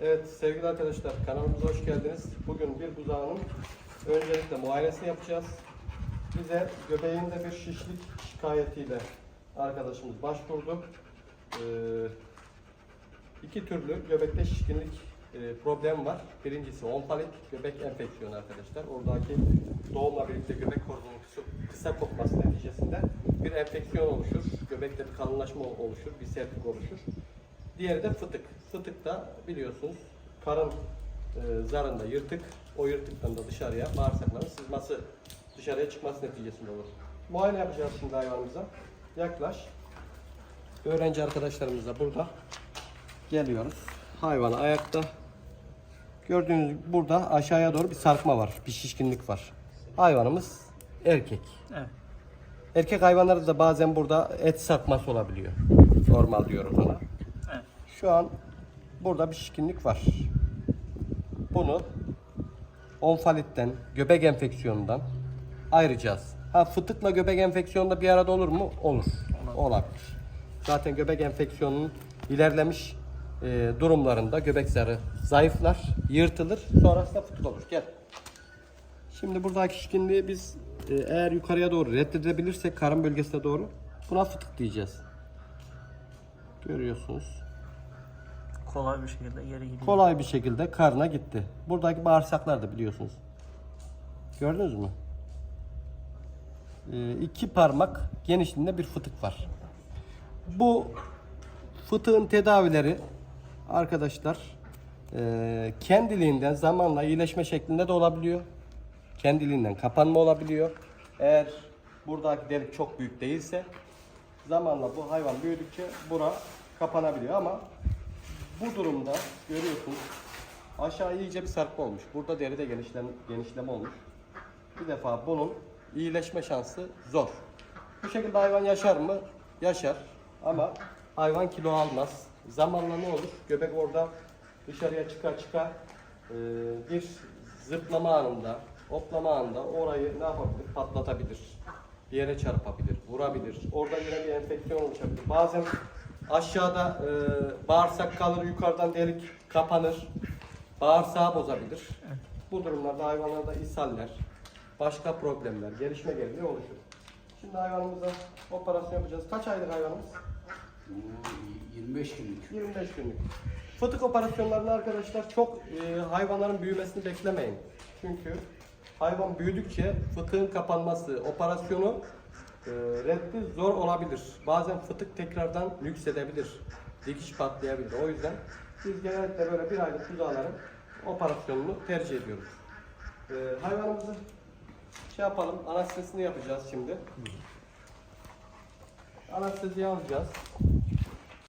Evet sevgili arkadaşlar kanalımıza hoş geldiniz. Bugün bir buzağının öncelikle muayenesini yapacağız. Bize göbeğinde bir şişlik şikayetiyle arkadaşımız başvurdu. Ee, iki türlü göbekte şişkinlik e, problemi var. Birincisi onfalik göbek enfeksiyonu arkadaşlar. Oradaki doğumla birlikte göbek kısa- kısa kopması neticesinde bir enfeksiyon oluşur. Göbekte bir kalınlaşma oluşur, bir sertlik oluşur. Diğeri de fıtık. Fıtık da biliyorsunuz karın e, zarında yırtık, o yırtıktan da dışarıya bağırsakların sızması, dışarıya çıkması neticesinde olur. Muayene yapacağız şimdi hayvanımıza. Yaklaş. Öğrenci arkadaşlarımız da burada. Geliyoruz. Hayvan ayakta. Gördüğünüz gibi burada aşağıya doğru bir sarkma var, bir şişkinlik var. Hayvanımız erkek. Evet. Erkek hayvanlarda da bazen burada et sarkması olabiliyor. Normal diyoruz ona. Şu an burada bir şişkinlik var. Bunu onfalitten, göbek enfeksiyonundan ayıracağız. Ha fıtıkla göbek enfeksiyonu da bir arada olur mu? Olur. Olabilir. Zaten göbek enfeksiyonunun ilerlemiş e, durumlarında göbek zarı zayıflar, yırtılır. Sonrasında fıtık olur. Gel. Şimdi buradaki şişkinliği biz e, eğer yukarıya doğru reddedebilirsek karın bölgesine doğru buna fıtık diyeceğiz. Görüyorsunuz. Kolay bir şekilde geri gidiyor. kolay bir şekilde karına gitti. Buradaki bağırsaklar da biliyorsunuz. Gördünüz mü? Ee, iki parmak genişliğinde bir fıtık var. Bu fıtığın tedavileri arkadaşlar e, kendiliğinden zamanla iyileşme şeklinde de olabiliyor. Kendiliğinden kapanma olabiliyor. Eğer buradaki delik çok büyük değilse zamanla bu hayvan büyüdükçe bura kapanabiliyor ama bu durumda görüyorsunuz aşağı iyice bir sarkma olmuş. Burada deride genişleme, genişleme olmuş. Bir defa bunun iyileşme şansı zor. Bu şekilde hayvan yaşar mı? Yaşar. Ama hayvan kilo almaz. Zamanla ne olur? Göbek orada dışarıya çıkar çıkar ee, bir zıplama anında, hoplama anında orayı ne yapabilir? Patlatabilir. Bir yere çarpabilir, vurabilir. Orada yine bir enfeksiyon oluşabilir. Bazen aşağıda e, bağırsak kalır, yukarıdan delik kapanır. Bağırsağı bozabilir. Bu durumlarda hayvanlarda ishaller, başka problemler, gelişme geriliği oluşur. Şimdi hayvanımıza operasyon yapacağız. Kaç aylık hayvanımız? 25 günlük. 25 günlük. Fıtık operasyonlarında arkadaşlar çok e, hayvanların büyümesini beklemeyin. Çünkü hayvan büyüdükçe fıtığın kapanması, operasyonu e, reddi zor olabilir. Bazen fıtık tekrardan yüksedebilir. Dikiş patlayabilir. O yüzden biz genellikle böyle bir aylık buzağların operasyonunu tercih ediyoruz. E, hayvanımızı şey yapalım, anestezisini yapacağız şimdi. Anesteziyi alacağız.